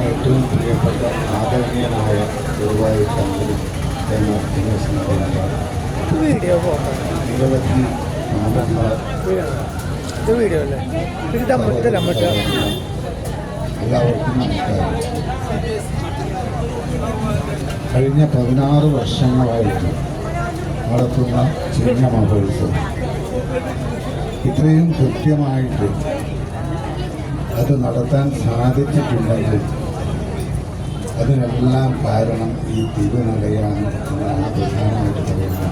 ഏറ്റവും പ്രിയപ്പെട്ട ആദരണീയനായ ഗുരുവായൂർ ഫോട്ടോ നിരവധി എല്ലാവർക്കും നമസ്കാരം കഴിഞ്ഞ പതിനാറ് വർഷങ്ങളായിട്ട് നടത്തുന്ന ചിഹ്ന മഹോത്സവം ഇത്രയും കൃത്യമായിട്ട് അത് നടത്താൻ സാധിച്ചിട്ടുണ്ടെങ്കിൽ അതിനെല്ലാം കാരണം ഈ തിരുനടയാണ് എന്നാണ് പ്രധാനമായിട്ട് പറയുന്നത്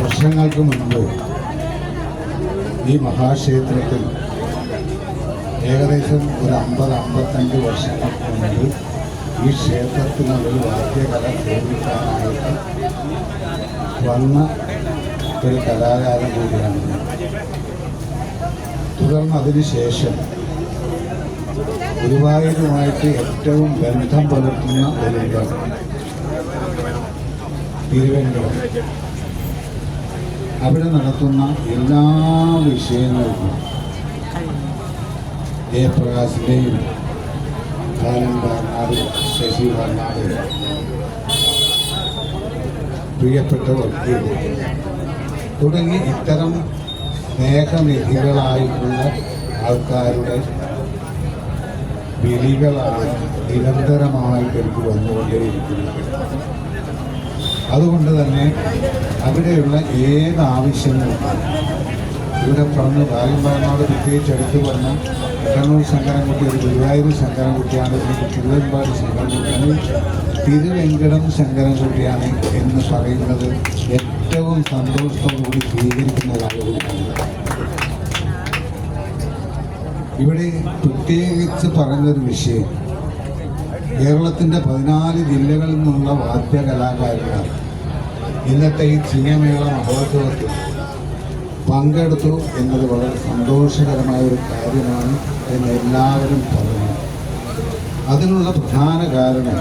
വർഷങ്ങൾക്ക് മുൻപ് ഈ മഹാക്ഷേത്രത്തിൽ ഏകദേശം ഒരു അമ്പത് അമ്പത്തഞ്ച് വർഷങ്ങൾക്ക് മുൻപ് ഈ ക്ഷേത്രത്തിനുള്ളിൽ വാദ്യകല സേവിക്കാനായിട്ട് വന്ന ഒരു കലാകാരൻ കൂടിയാണ്. തുടർന്ന് അതിനുശേഷം ഗുരുവായൂരുമായിട്ട് ഏറ്റവും ബന്ധം പുലർത്തുന്ന ഒരു തിരുവനന്തപുരം അവിടെ നടത്തുന്ന എല്ലാ വിഷയങ്ങൾക്കും ജയപ്രകാശിന്റെയും കാലം വർണാട് ശശി വർണാട് പ്രിയപ്പെട്ടവർ തുടങ്ങി ഇത്തരം സ്നേഹനിധികളായിട്ടുള്ള ആൾക്കാരുടെ വിളികളാണ് നിരന്തരമായിട്ട് എനിക്ക് വന്നുകൊണ്ടേയിരിക്കുന്നത്. അതുകൊണ്ട് തന്നെ അവിടെയുള്ള ഏത് ഇവിടെ പറഞ്ഞു ബാലൻപാടിനോട് പ്രത്യേകിച്ച് എടുത്തു പറഞ്ഞ കണ്ണൂർ ശങ്കരൻകുട്ടി ഒരു ഗുരുവായൂർ ശങ്കരൻകുട്ടിയാണ് പിന്നെ തിരുവമ്പാടി ശങ്കരൻകുട്ടിയാണ് തിരുവെങ്കടം ശങ്കരൻകുട്ടിയാണ് എന്ന് പറയുന്നത് ഏറ്റവും സന്തോഷത്തോടുകൂടി സ്വീകരിക്കുന്ന ഒരാളുകൂടിയാണ് ഇവിടെ പ്രത്യേകിച്ച് പറഞ്ഞൊരു വിഷയം. കേരളത്തിന്റെ പതിനാല് ജില്ലകളിൽ നിന്നുള്ള വാദ്യ കലാകാരന്മാർ ഇന്നത്തെ ഈ ചിങ്ങമേള മഹോത്സവത്തിൽ പങ്കെടുത്തു എന്നത് വളരെ സന്തോഷകരമായ ഒരു കാര്യമാണ് എന്ന് എല്ലാവരും പറഞ്ഞു അതിനുള്ള പ്രധാന കാരണം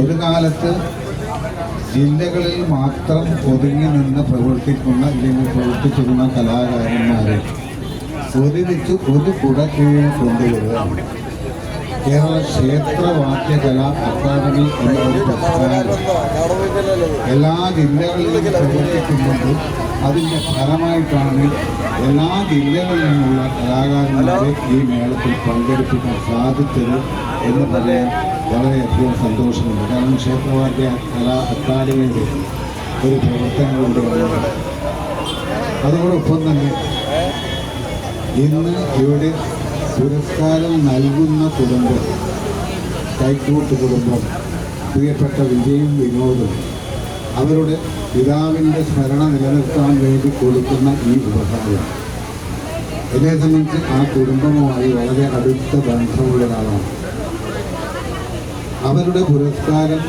ഒരു കാലത്ത് ജില്ലകളിൽ മാത്രം ഒതുങ്ങി നിന്ന് പ്രവർത്തിക്കുന്ന അല്ലെങ്കിൽ പ്രവർത്തിച്ചിരുന്ന കലാകാരന്മാരെ ഒരുമിച്ച് ഒരു കുട കീഴിൽ കൊണ്ടുവരികയാണ് കേരള ക്ഷേത്ര കലാ അക്കാദമി എന്ന ഒരു പ്രസ്ഥാനം എല്ലാ ജില്ലകളിലും പ്രവർത്തിക്കുന്നുണ്ട്. അതിന്റെ ഫലമായിട്ടാണ് എല്ലാ ജില്ലകളിൽ നിന്നുള്ള കലാകാരന്മാരെ ഈ മേളത്തിൽ പങ്കെടുപ്പിക്കാൻ സാധിച്ചത് എന്ന് പറയാൻ വളരെയധികം സന്തോഷമുണ്ട്. കാരണം ക്ഷേത്രവാദ്യ കലാ അക്കാദമിയുടെ ഒരു പ്രവർത്തനങ്ങളിലൂടെയാണ് അതോടൊപ്പം തന്നെ ഇന്ന് ഇവിടെ പുരസ്കാരം നൽകുന്ന കുടുംബം കൈക്കൂട്ട് കുടുംബം പ്രിയപ്പെട്ട വിജയും വിനോദും അവരുടെ പിതാവിന്റെ സ്മരണ നിലനിർത്താൻ വേണ്ടി കൊടുക്കുന്ന ഈ ഉപഹാരം. എന്നെ സംബന്ധിച്ച് ആ കുടുംബവുമായി വളരെ അടുത്ത ബന്ധമുള്ള ഒരാളാണ്. അവരുടെ പുരസ്കാരം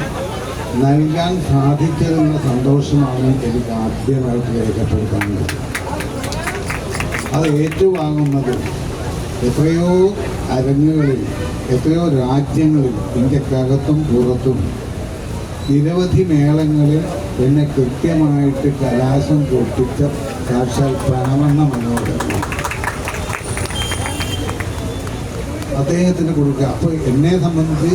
നൽകാൻ സാധിച്ചതെന്ന സന്തോഷമാണ് എനിക്ക് ആദ്യമായിട്ട് രേഖപ്പെടുത്താനുള്ളത് അത് ഏറ്റുവാങ്ങുന്നത് എത്രയോ അരങ്ങുകളിൽ എത്രയോ രാജ്യങ്ങളിൽ ഇന്ത്യക്കകത്തും പുറത്തും നിരവധി മേളങ്ങളിൽ എന്നെ കൃത്യമായിട്ട് കലാശം പൊട്ടിച്ച സാക്ഷാൽ പണമെന്ന മനോഹരം അദ്ദേഹത്തിന് കൊടുക്കുക. അപ്പോൾ എന്നെ സംബന്ധിച്ച്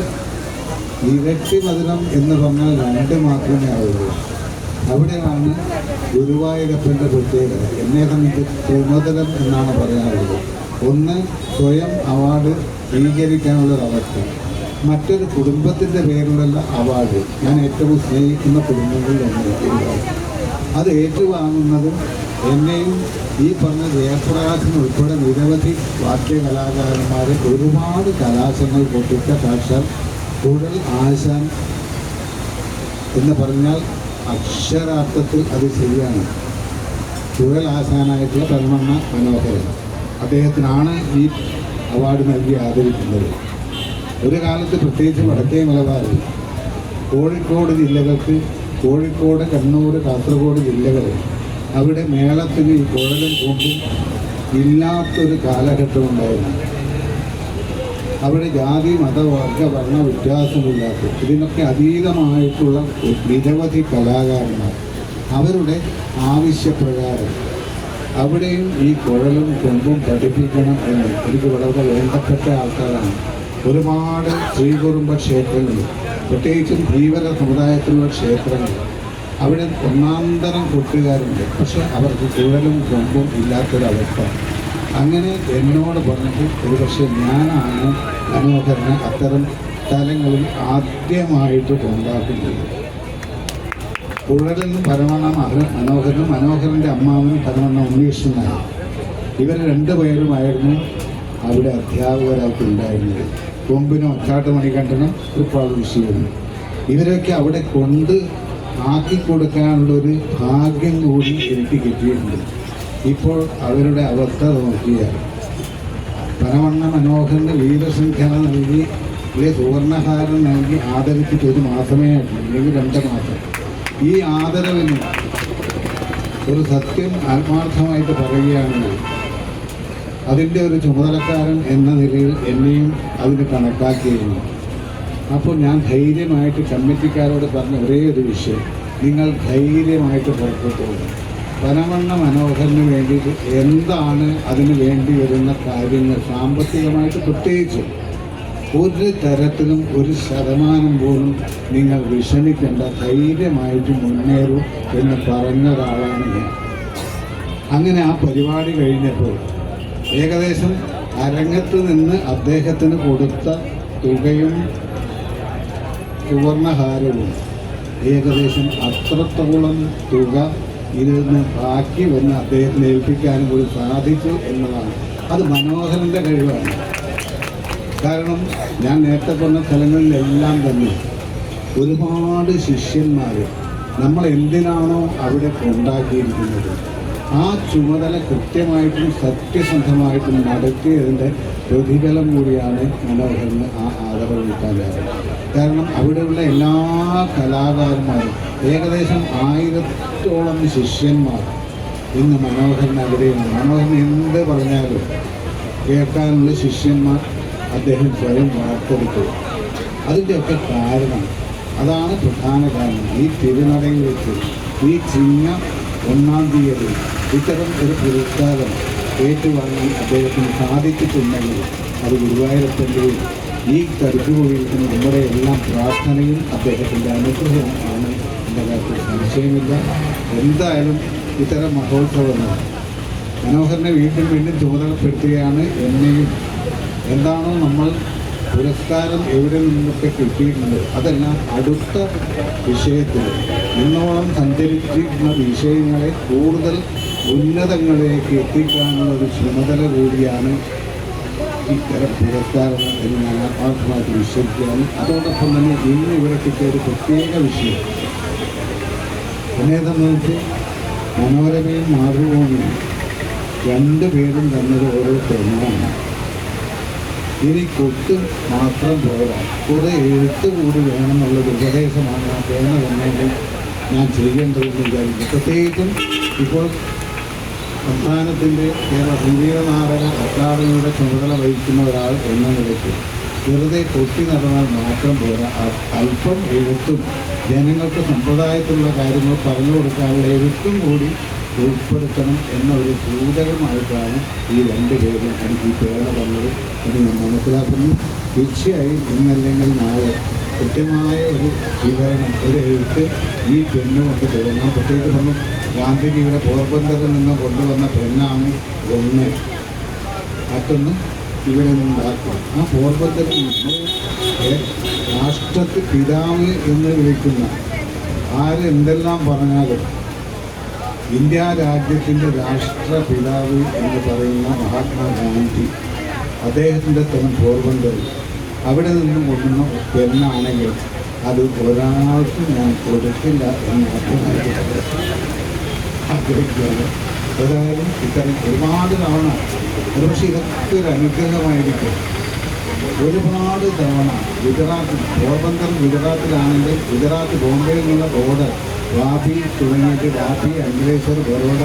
ഇരട്ടി മധുരം എന്ന് പറഞ്ഞാൽ രണ്ട് മാത്രമേ ആവുള്ളൂ. അവിടെയാണ് ഗുരുവായൂരപ്പന്റെ പ്രത്യേകത. എന്നെ സംബന്ധിച്ച് പ്രമോദനം എന്നാണ് പറയാറുള്ളത്. ഒന്ന് സ്വയം അവാർഡ് സ്വീകരിക്കാനുള്ള അവസ്ഥ. മറ്റൊരു കുടുംബത്തിന്റെ പേരിലുള്ള അവാർഡ് ഞാൻ ഏറ്റവും സ്നേഹിക്കുന്ന കുടുംബങ്ങളിൽ ഒന്ന് അത് ഏറ്റുവാങ്ങുന്നത് എന്നെയും ഈ പറഞ്ഞ ജയപ്രകാശം ഉൾപ്പെടെ നിരവധി വാക്യ കലാകാരന്മാരെ ഒരുപാട് കലാശങ്ങൾ പൊട്ടിച്ച സാക്ഷാൽ കൂടുതൽ ആശാൻ എന്ന് പറഞ്ഞാൽ അക്ഷരാർത്ഥത്തിൽ അത് ശരിയാണ്. കൂടുതൽ ആശാനായിട്ടുള്ള പരമണ്ണ മനോഹരൻ. അദ്ദേഹത്തിനാണ് ഈ അവാർഡ് നൽകി ആദരിക്കുന്നത്. ഒരു കാലത്ത് പ്രത്യേകിച്ച് വടക്കേ മലബാറിൽ കോഴിക്കോട് ജില്ലകൾക്ക് കോഴിക്കോട് കണ്ണൂർ കാസർഗോഡ് ജില്ലകൾ അവിടെ മേളത്തിന് ഈ കുഴലും കൂട്ടും ഇല്ലാത്തൊരു കാലഘട്ടം ഉണ്ടായിരുന്നു അവിടെ ജാതി മത വർഗ വർണ വ്യത്യാസമില്ലാത്ത ഇതിനൊക്കെ അതീതമായിട്ടുള്ള നിരവധി കലാകാരന്മാർ അവരുടെ ആവശ്യപ്രകാരം അവിടെയും ഈ കുഴലും കൊമ്പും പഠിപ്പിക്കണം എന്ന് എനിക്ക് വളരെ വേണ്ടപ്പെട്ട ആൾക്കാരാണ്. ഒരുപാട് ശ്രീകുടുംബ ക്ഷേത്രങ്ങൾ പ്രത്യേകിച്ചും ധീവര സമുദായത്തിലുള്ള ക്ഷേത്രങ്ങൾ. അവിടെ ഒന്നാന്തരം കൊട്ടുകാരുണ്ട്. പക്ഷെ അവർക്ക് കുഴലും കൊമ്പും ഇല്ലാത്തൊരവസ്ഥ. അങ്ങനെ എന്നോട് പറഞ്ഞിട്ട് ഒരുപക്ഷെ ഞാനാണ് മനോഹരനെ അത്തരം സ്ഥലങ്ങളിൽ ആദ്യമായിട്ട് കൊണ്ടാക്കുന്നത്. കുഴലിനും പരമണ്ണ മനോഹരനും മനോഹരന്റെ അമ്മാവനും പരമണ്ണ ഉണ്ണീഷ്ണനായി ഇവർ രണ്ടുപേരുമായിരുന്നു അവിടെ അധ്യാപകരായിട്ട് ഉണ്ടായിരുന്നത്. കൊമ്പിനും ഒച്ചാട്ട് മണികണ്ഠനും തൃപ്പാട് ഋഷിയും ഇവരൊക്കെ അവിടെ കൊണ്ട് ആക്കി കൊടുക്കാനുള്ള ഒരു ഭാഗ്യം കൂടി എനിക്ക് കിട്ടിയിട്ടുണ്ട്. ഇപ്പോൾ അവരുടെ അവസ്ഥ നോക്കിയാൽ പരമണ്ണ മനോഹരന് വീരസംഖ്യാന നൽകി ഇല്ലേ സുവർണഹാരം നൽകി ആദരിച്ചിട്ട് ഒരു മാസമേ അല്ലെങ്കിൽ രണ്ട് മാസം. ഈ ആദരവിന് ഒരു സത്യം ആത്മാർത്ഥമായിട്ട് പറയുകയാണെങ്കിൽ അതിന്റെ ഒരു ചുമതലക്കാരൻ എന്ന നിലയിൽ എന്നെയും അതിന് കണക്കാക്കിയിരുന്നു. അപ്പോൾ ഞാൻ ധൈര്യമായിട്ട് കമ്മിറ്റിക്കാരോട് പറഞ്ഞ ഒരേ ഒരു വിഷയം. നിങ്ങൾ ധൈര്യമായിട്ട് പുറത്തുപോകും പനമണ്ണ മനോഹരന് വേണ്ടിയിട്ട് എന്താണ് അതിന് വേണ്ടി വരുന്ന കാര്യങ്ങൾ സാമ്പത്തികമായിട്ട് പ്രത്യേകിച്ച്? ഒരു തരത്തിലും ഒരു ശതമാനം പോലും നിങ്ങൾ വിഷമിക്കേണ്ട ധൈര്യമായിട്ട് മുന്നേറൂ എന്ന് പറഞ്ഞ ഒരാളാണ് ഞാൻ. അങ്ങനെ ആ പരിപാടി കഴിഞ്ഞപ്പോൾ ഏകദേശം അരങ്ങത്ത് നിന്ന് അദ്ദേഹത്തിന് കൊടുത്ത തുകയും സുവർണഹാരവും ഏകദേശം അത്രത്തോളം തുക ഇതിൽ നിന്ന് ബാക്കി വന്ന് അദ്ദേഹത്തിന് ഏൽപ്പിക്കാനും കൂടി സാധിച്ചു എന്നതാണ്. അത് മനോഹരന്റെ കഴിവാണ്. കാരണം ഞാൻ നേരത്തെ പറഞ്ഞ സ്ഥലങ്ങളിലെല്ലാം തന്നെ ഒരുപാട് ശിഷ്യന്മാർ നമ്മൾ എന്തിനാണോ അവിടെ ഉണ്ടാക്കിയിരിക്കുന്നത് ആ ചുമതല കൃത്യമായിട്ടും സത്യസന്ധമായിട്ടും നടത്തിയതിന്റെ പ്രതിഫലം കൂടിയാണ് മനോഹരന് ആ ആദരവ് കിട്ടാൻ കാരണം. അവിടെയുള്ള എല്ലാ കലാകാരന്മാരും ഏകദേശം ആയിരത്തോളം ശിഷ്യന്മാർ ഇന്ന് മനോഹരൻ അവിടെയുണ്ട്. മനോഹരൻ എന്ത് പറഞ്ഞാലും കേൾക്കാനുള്ള ശിഷ്യന്മാർ അദ്ദേഹം സ്വയം വാർത്തെടുത്തു. അതിന്റെയൊക്കെ കാരണം അതാണ് പ്രധാന കാരണം. ഈ തിരുനടയിൽ വെച്ച് ഈ ചിങ്ങ ഒന്നാം തീയതി ഇത്തരം ഒരു പുരസ്കാരം ഏറ്റുവാങ്ങാൻ അദ്ദേഹത്തിന് സാധിച്ചിട്ടുണ്ടെങ്കിൽ അത് ഗുരുവായൂരപ്പന്റെയും ഈ കരുത്തുപോയിരിക്കുന്ന നമ്മുടെ എല്ലാം പ്രാർത്ഥനയും അദ്ദേഹത്തിന്റെ അനുഗ്രഹവും ആണ് എന്ന കാര്യത്തിൽ സംശയമില്ല. എന്തായാലും ഇത്തരം മഹോത്സവങ്ങൾ മനോഹരനെ വീണ്ടും വീണ്ടും ചുമതലപ്പെടുത്തുകയാണ്. എന്നെയും എന്താണോ നമ്മൾ പുരസ്കാരം എവിടെ നിന്നൊക്കെ കിട്ടിയിട്ടുണ്ട് അതെല്ലാം അടുത്ത വിഷയത്തിൽ ഇന്നോളം സഞ്ചരിച്ചിരുന്ന വിഷയങ്ങളെ കൂടുതൽ ഉന്നതങ്ങളിലേക്ക് എത്തിക്കാനുള്ള ഒരു ചുമതല കൂടിയാണ് ഇത്തരം പുരസ്കാരങ്ങൾ എന്ന് ഞാൻ ആത്മാർത്ഥമായിട്ട് വിശ്വസിക്കുകയാണ്. അതോടൊപ്പം തന്നെ ഇന്ന് ഇവിടെ കിട്ടിയ ഒരു പ്രത്യേക വിഷയം. എന്നെ സംബന്ധിച്ച് മനോരമയും മാതൃഭൂമിയും രണ്ടുപേരും തന്നത് ഓരോ തെങ്ങാണ് ഇനി കൊട്ട് മാത്രം പോരാ. കുറെ എഴുത്ത് കൂടി വേണമെന്നുള്ളൊരു ഉപദേശമാണ് ആ പേന തന്നെങ്കിൽ ഞാൻ ചെയ്യേണ്ടതെന്ന് വിചാരിക്കുന്നു. പ്രത്യേകിച്ചും ഇപ്പോൾ സംസ്ഥാനത്തിന്റെ കേരള സംഗീത നാടക അക്കാദമിയുടെ ചുമതല വഹിക്കുന്ന ഒരാൾ എന്ന നിലയ്ക്ക് വെറുതെ കൊട്ടി നടന്നാൽ മാത്രം പോരാ. അല്പം എഴുത്തും ജനങ്ങൾക്ക് സമ്പ്രദായത്തിലുള്ള കാര്യങ്ങൾ പറഞ്ഞു കൊടുക്കാനുള്ള എഴുത്തും കൂടി ഉൾപ്പെടുത്തണം എന്ന ഒരു സൂചകമായിട്ടാണ് ഈ രണ്ട് പേരും എനിക്ക് ഈ പേര് വന്നത് എന്ന് ഞാൻ മനസ്സിലാക്കുന്നു. തീർച്ചയായും ഇന്നല്ലെങ്കിൽ നാളെ കൃത്യമായ ഒരു വിവരണം ഒരു എഴുത്ത് ഈ പെണ്ണ് കൊണ്ട് തുടങ്ങാം പ്രത്യേകിച്ച് നമ്മൾ ഗാന്ധിജിയുടെ പോർബന്തറിൽ നിന്ന് കൊണ്ടുവന്ന പെണ്ണാണ് ഒന്ന്. മറ്റൊന്ന് ഇവിടെ നിന്നുണ്ടാക്കുക ആ പോർബന്തറിൽ നമ്മൾ രാഷ്ട്രത്തിൽ പിതാവ് എന്ന് വിളിക്കുന്ന ആരെന്തെല്ലാം പറഞ്ഞാലും ഇന്ത്യ രാജ്യത്തിന്റെ രാഷ്ട്രപിതാവ് എന്ന് പറയുന്ന മഹാത്മാഗാന്ധി അദ്ദേഹത്തിന്റെ സ്ഥലം പോർബന്തറിൽ അവിടെ നിന്നും കൊണ്ടുവന്ന പെണ്ണാണെങ്കിൽ അത് ഒരാൾക്കും ഞാൻ കൊടുക്കില്ല എന്ന് ആദ്യമായിട്ട് ആഗ്രഹിക്കുകയാണ് ഏതായാലും ഇത്തരം ഒരുപാട് തവണ ഒരുപക്ഷെ ഇതൊക്കെ ഒരു അനുഗ്രഹമായിരിക്കും. ഒരുപാട് തവണ ഗുജറാത്തിൽ പോർബന്തർ ഗുജറാത്തിലാണെങ്കിൽ ഗുജറാത്ത് ബോംബെയിൽ നിന്നുള്ള ബോർഡർ വാപി തുടങ്ങിയിട്ട് വാബി അങ്കലേശ്വർ ബറോഡ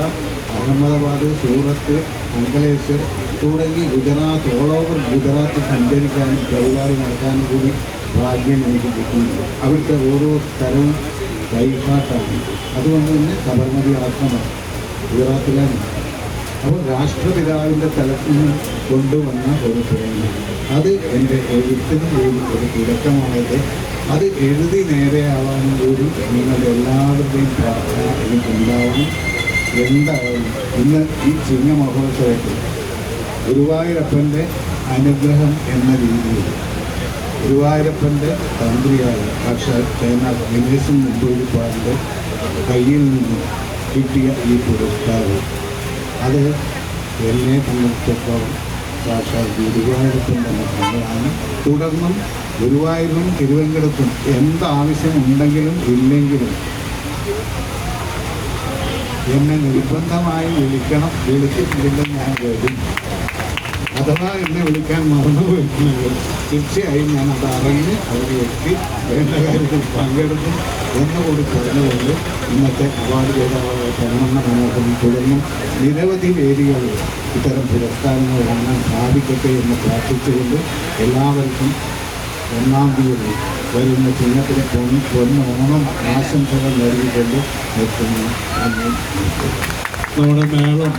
അഹമ്മദാബാദ് സൂറത്ത് അങ്കലേശ്വർ തുടങ്ങി ഗുജറാത്ത് ഓൾ ഓവർ ഗുജറാത്ത് സഞ്ചരിക്കാനും പരിപാടി നടത്താനും കൂടി ഭാഗ്യം എനിക്ക് കിട്ടുന്നുണ്ട്. അവിടുത്തെ ഓരോ സ്ഥലവും വൈകാട്ടാണ് അതുകൊണ്ട് തന്നെ സബർമതി ആശ്രമം ഗുജറാത്തിലാണ് അപ്പോൾ രാഷ്ട്രപിതാവിന്റെ തലത്തിൽ നിന്ന് കൊണ്ടുവന്ന ഒരു പ്രേരണ അത് എന്റെ എഴുത്തിന് കൂടി ഒരു തുടക്കമായത്. അത് എഴുതി നേരെയാവാനും കൂടി നിങ്ങളുടെ എല്ലാവരുടെയും പ്രാർത്ഥന എനിക്കുണ്ടാവണം എന്തായാലും ഇന്ന് ഈ ചിങ്ങ മഹോത്സവത്തിൽ ഗുരുവായൂരപ്പന്റെ അനുഗ്രഹം എന്ന രീതിയിൽ ഗുരുവായൂരപ്പന്റെ തന്ത്രിയായ സാക്ഷാൽ ചേന ഗണേശൻ മുണ്ടൂരിപ്പാടിന്റെ കയ്യിൽ നിന്ന് കിട്ടിയ ഈ പുരസ്കാരം. അത് എന്നെ സംബന്ധിച്ചിടത്തോളം സാക്ഷാൽ ഗുരുവായൂരത്തിന്റെ മക്കളാണ് തുടർന്നും ഗുരുവായൂരും തിരുവനന്തപുരത്തും എന്താവശ്യം ഉണ്ടെങ്കിലും ഇല്ലെങ്കിലും എന്നെ നിർബന്ധമായി വിളിക്കണം വിളിച്ചിട്ടില്ലെങ്കിൽ ഞാൻ വരും അഥവാ എന്നെ വിളിക്കാൻ മറന്നുപോയിട്ടുണ്ടെങ്കിൽ തീർച്ചയായും ഞാൻ അത് അറിഞ്ഞ് അവിടെ എത്തി. വേണ്ട കാര്യത്തിൽ പങ്കെടുക്കും. എന്നുകൂടി പറഞ്ഞുകൊണ്ട് ഇന്നത്തെ അവാർഡ് ജേതാവായ പരമണ്ണ മനോഹരൻ തുടങ്ങി. നിരവധി വേദികളിൽ ഇത്തരം പുരസ്കാരങ്ങൾ വാങ്ങാൻ സാധിക്കട്ടെ എന്ന് പ്രാർത്ഥിച്ചുകൊണ്ട് എല്ലാവർക്കും ഒന്നാം തീയതി വരുന്ന ചിഹ്നത്തിന് പൊൻ പൊന്നോണം ആശംസകൾ നൽകിക്കൊണ്ട് നിർത്തുന്നു. നമ്മുടെ മേളം